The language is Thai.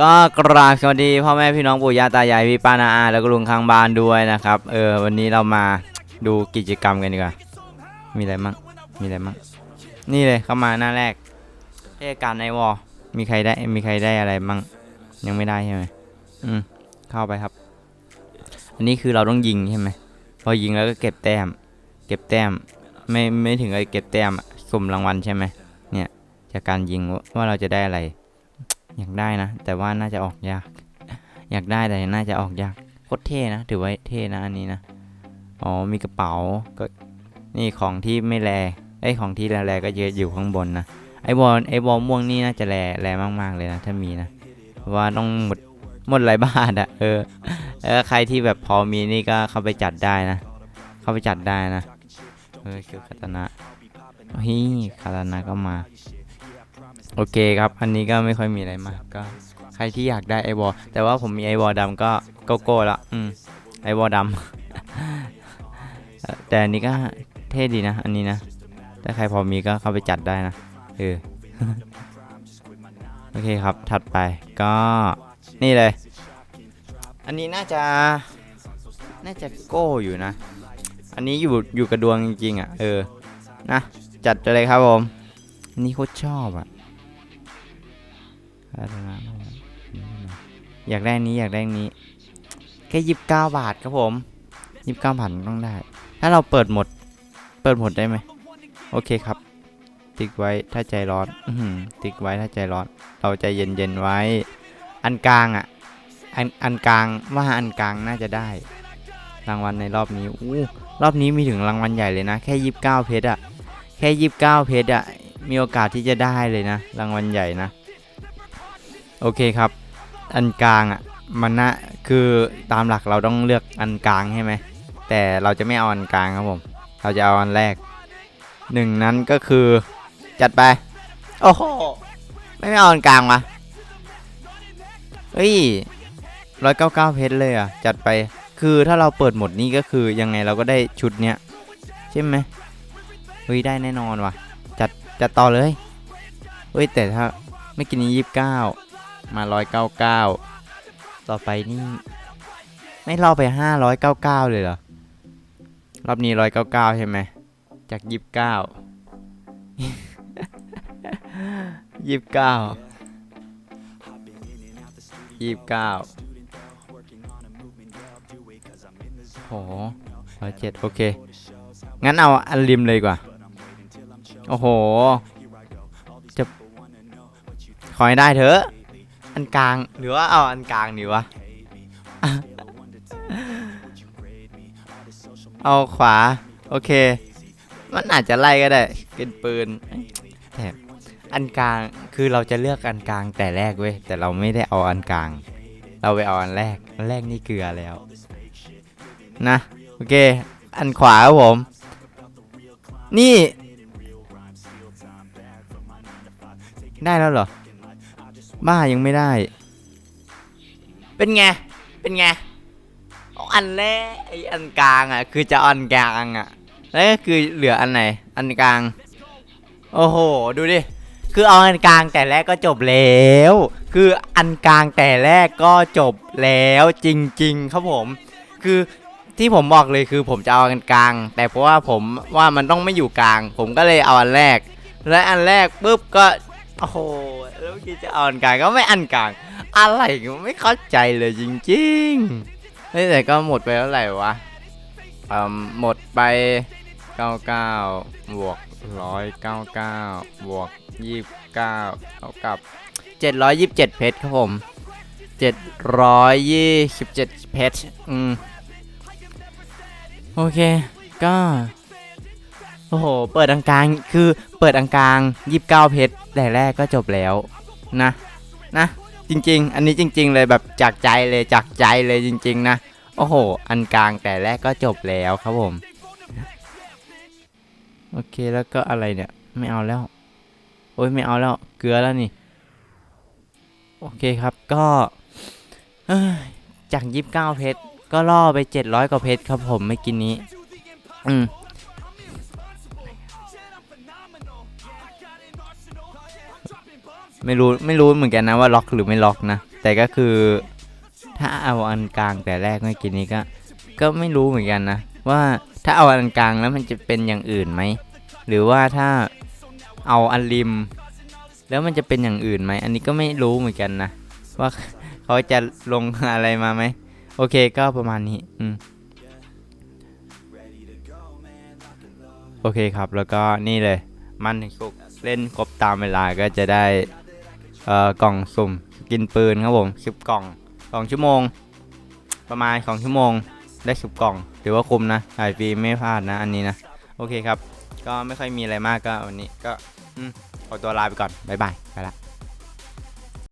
ก็กราบสวัสดีพ่อแม่พี่น้องปู่ย่าตายายพี่ป้านาอาแล้วก็ลุงข้างบ้านด้วยนะครับ เออวันนี้เรามาดูกิจกรรมกันดีกว่า มีอะไรมั่งมีอะไรมั่งนี่เลยเข้ามาหน้าแรกเทศกาลในวอลมีใครได้มีใครได้อะไรมั่งยังไม่ได้ใช่ไหมอืมเข้าไปครับ อันนี้คือเราต้องยิงใช่ไหมพอยิงแล้วก็เก็บแต้ม เก็บแต้ม ไม่ไม่ถึงกับเก็บแต้มสุ่มรางวัลใช่ไหมเนี่ยจากการยิงว่าเราจะได้อะไร อยากได้นะ แต่ว่าน่าจะออกยาก อยากได้แต่น่าจะออกยากโคตรเท่นะ ถือว่าเท่นะอันนี้นะ อ๋อ มีกระเป๋า ก็นี่ของที่ไม่แลไอของที่แลๆก็เยอะอยู่ข้างบนนะ ไอบอลไอบอลม่วงนี่น่าจะแลแลมากๆเลยนะ ถ้ามีนะเพราะว่าต้องหมดหมดหลายบาทอะเออแล้วใครที่แบบพอมีนี่ก็เข้าไปจัดได้นะ เข้าไปจัดได้นะ เออคือคาตนะเฮ้ยคาตานะก็มา โอเคครับ อันนี้ก็ไม่ค่อยมีอะไรมากก็ ใครที่อยากได้ไอวอลแต่ว่าผมมีไอวอลดำก็โกโก้ละอืมไอวอลดำ แต่อันนี้ก็เท่ดีนะ อันนี้นะ ถ้าใครพอมีก็เข้าไปจัดได้นะเออโอเคครับ ถัดไปก็นี่เลย อันนี้น่าจะ น่าจะโก้อยู่นะ อันนี้อยู่อยู่กระดวงจริงๆอะ เออ นะ จัดไปเลยครับผม อันนี้โคตรชอบอะ พัฒนาอยากได้นี้อยากได้นี้ แค่ยีิบเก้าบาทครับผมยีิบเก้าบาทต้องได้ ถ้าเราเปิดหมด เปิดหมดได้ไหม โอเคครับ ติ๊กไว้ถ้าใจร้อนอติ๊กไว้ถ้าใจร้อน เราใจเย็นๆไว้ อันกลางอะ อันอันกลางว่าอันกลางน่าจะได้ รางวัลในรอบนี้อู้รอบนี้มีถึงรางวัลใหญ่เลยนะ แค่ยีิบเก้าเพชรอะ แค่ยีิบเก้าเพชรอะ มีโอกาสที่จะได้เลยนะ รางวัลใหญ่นะ โอเคครับ อันกลางอะมันนะคือตามหลักเราต้องเลือกอันกลางใช่ไหมแต่เราจะไม่เอาอันกลางครับผม เราจะเอาอันแรกหนึ่งนั้นก็คือจัดไป โอ้โหไม่ไม่เอาอันกลางวะเฮ้ยร้อยเก้าเก้าเพชรเลยอะ จัดไปคือถ้าเราเปิดหมดนี้ก็คือยังไงเราก็ได้ชุดเนี้ยใช่ไหมเฮ้ยได้แน่นอนว่ะ จัดจัดต่อเลยเฮ้ยแต่ถ้าไม่กินอียี่สิบเก้า มาร้อยเก้าเก้าต่อไปนี่ ไม่รอไปห้าร้อยเก้าเก้าเลยเหรอ รอบนี้ร้อยเก้าเก้าใช่ไหม จากยีิบเก้ายีิบเก้ายี่สิบเก้าโหร้อยเจ็ดโอเค งั้นเอาอันริมเลยกว่า โอ้โห จะ ขอให้ได้เถอะ อันกลางหรือว่าเอาอันกลางดีวะ เอาขวา โอเค มันอาจจะไล่ก็ได้ เป็นปืนแต่อันกลางคือเราจะเลือกอันกลางแต่แรกเว้ยแต่เราไม่ได้เอาอันกลาง เราไปเอาอันแรกอันแรกนี่เกลือแล้ว นะโอเค อันขวาครับผม นี่ ได้แล้วเหรอ บ้ายังไม่ได้ เป็นไง เป็นไงอันแรกไออันกลางอะ คือจะอาอันกลางอะ แล้วก็คือเหลืออันไหน อันกลาง โอ้โห ดูดิ คือเอาอันกลางแต่แรกก็จบแล้ว คืออันกลางแต่แรกก็จบแล้วจริง ๆ ครับผม คือที่ผมบอกเลยคือผมจะเอาอันกลาง แต่เพราะว่าผมว่ามันต้องไม่อยู่กลาง ผมก็เลยเอาอันแรก และอันแรกปุ๊บก็ โอ้โหแล้วเมื่อกี้จะอาอันกลางก็ไม่อันกลาง อะไรก็ไม่เข้าใจเลยจริงๆเฮ้ยแต่ก็หมดไปเท่าไหร่วะเอ่อหมดไป 99 บวก 199 บวก 29เท่ากับ 727 เพชรครับผม 727 เพชรอืม โอเค ก็ โอ้โห เปิดอังกลางคือเปิดอังกลาง29เก้าเพชรแต่แรกก็จบแล้วนะนะ จริง ๆ อันนี้จริง ๆ เลยแบบจากใจเลยจากใจเลยจริง ๆ นะ โอ้โห อันกลางแต่แรกก็จบแล้วครับผม โอเคแล้วก็อะไรเนี่ย ไม่เอาแล้ว โอ้ยไม่เอาแล้วเกลือแล้วนี่ โอเคครับก็เอ้ยจาก29เพชรก็ล่อไป700กว่าเพชรครับผมไม่กินนี้ อืม ไม่รู้ไม่รู้เหมือนกันนะว่าล็อกหรือไม่ล็อกนะ แต่ก็คือถ้าเอาอันกลางแต่แรกเมื่อกี้นี้ก็ ก็ไม่รู้เหมือนกันนะ ว่าถ้าเอาอันกลางแล้วมันจะเป็นอย่างอื่นไหมหรือว่าถ้าเอาอันริม แล้วมันจะเป็นอย่างอื่นไหมอันนี้ก็ไม่รู้เหมือนกันนะว่าเขาจะลงอะไรมาไหมโอเคก็ประมาณนี้อืมโอเคครับแล้วก็นี่เลยมันคุกเล่นครบตามเวลาก็จะได้ กล่องสุ่มกินปืนครับผมสิบกล่องสองชั่วโมง ประมาณสองชั่วโมงได้สิบกล่อง ถือว่าคุ้มนะหายฟรีไม่พลาดนะอันนี้นะโอเคครับ ก็ไม่ค่อยมีอะไรมากก็วันนี้ก็อขอตัวลาไปก่อนบ๊ายบายไปละ